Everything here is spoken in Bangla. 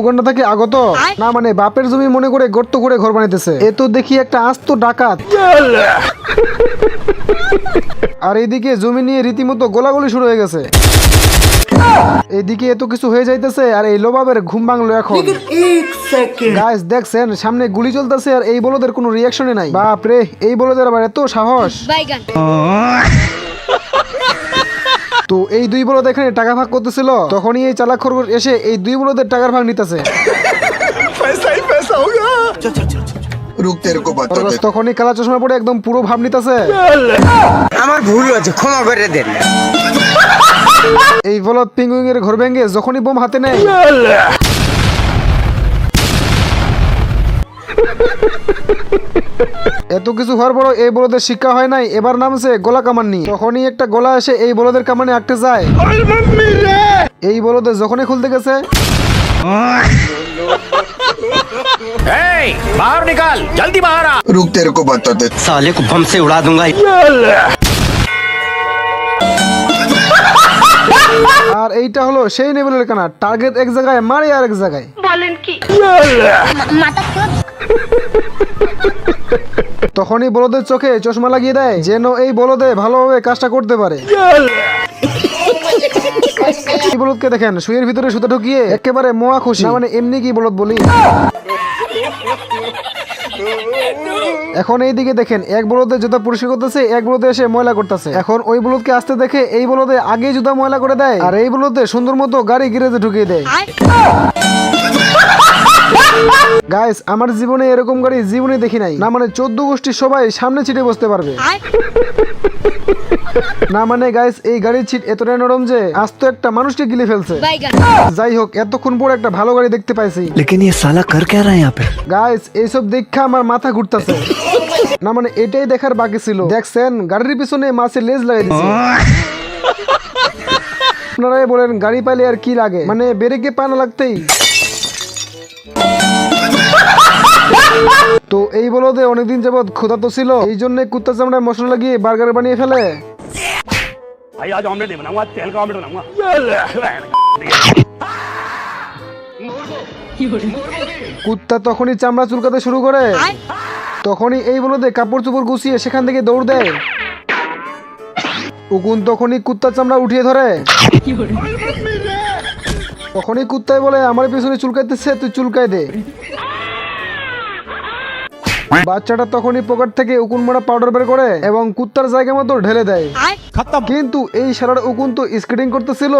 উগান্ডা থেকে আগত? না মানে বাপের জমি মনে করে গর্ত করে ঘর বানাইতেছে। এ তো দেখি একটা আস্ত ডাকাত। আর এইদিকে জমি নিয়ে রীতিমতো গোলাগুলি শুরু হয়ে গেছে। এইদিকে এত কিছু হয়ে যাইতেছে আর এই লোবাবের ঘুম ভাঙলো এখন। গাইস দেখছেন সামনে গুলি চলতেছে আর এই বলদের কোনো রিয়াকশনই নাই। বাপ রে এই বলদের আবার এত সাহস। তো এই দুই বলদ এখানে টাকা ভাগ করতেছিল তখনই এই চালাক খরগোশ এসে এই দুই বলদের টাকার ভাগ নিতেছে। তখনই কালা চশমা পরে একদম পুরো ভাব নিতেছে। আমার ভুল হয়েছে ক্ষমা করে দেন। এই বলদ পিঙ্গুইং এর ঘর ভেঙে যখনই বোম হাতে নেয় এত কিছু হওয়ার পরও এই বলদের শিক্ষা হয় নাই এবার নামছে গোলা কামান নিয়ে তখনই একটা গোলা এসে এই বলদের কামানে আটকে যায় এই বলদে যখনই খুলতে গেছে बाहर निकाल जल्दी बाहर आ रुक तेरे को बता दे साले को बम से उड़ा दूंगा আর এইটা হলো সেই লেভেলের কানা টার্গেট এক জায়গায় মারে আর এক জায়গায় তখনই বলদের চোখে চশমা লাগিয়ে দেয়, যেন এই বলদে ভালোভাবে কাজটা করতে পারে। বলদকে দেখেন, শুয়ের ভিতরে সুতা ঢুকিয়ে একেবারে মোয়া খুশি। মানে এমনি কি বলদ বলি? এখন এই দিকে দেখেন, এক বলদে জুতা পরিষ্কার করতেছে, এক বলদে এসে ময়লা করতেছে। এখন ওই বলদকে আসতে দেখে এই বলদে আগে জুতা ময়লা করে দেয়, আর এই বলদে সুন্দর মতো গাড়ি গ্যারেজে ঢুকিয়ে দেয়। গাইস আমার জীবনে এরকম গাড়ি জীবনে দেখি নাই না মানে চোদ্দ গোষ্ঠী সবাই সামনে ছিটে বসতে পারবে না মানে গাইস এই গাড়ির ছিট এতটাই নরম যে আস্ত একটা মানুষকে গিলে ফেলছে বাইগান যাই হোক এতক্ষণ পর একটা ভালো গাড়ি দেখতে পাইছি लेकिन ये साला कर क्या रहा है यहाँ पे গাইস এইসব দেখা আমার মাথা ঘুরতেছে না মানে এটাই দেখার বাকি ছিল দেখছেন গাড়ির পিছনে মাছের লেজ লাগাই দিছে আপনারাই বলেন গাড়ি পাইলে আর কি লাগে মানে ব্রেকে পানা লাগতেই তো এই বলদে অনেকদিন যাবৎ ক্ষুধা তো ছিল এই জন্য কুত্তা চামড়া মশলা লাগিয়ে বার্গার বানিয়ে ফেলে। কুত্তা তখনই চামড়া চুলকাতে শুরু করে। তখনই এই বলদে কাপড় চোপড় গুছিয়ে সেখান থেকে দৌড় দেয়। উকুন তখনই কুত্তা চামড়া উঠিয়ে ধরে। তখনই কুত্তায় বলে আমার পিছনে চুলকাইতেছে তুই চুলকাই দে। বাচ্চাটা তখনই পকেট থেকে উকুন মারা পাউডার বের করে এবং কুত্তার জায়গা মতো ঢেলে দেয়। কিন্তু এই সারার উকুন তো স্কেটিং করতেছিল।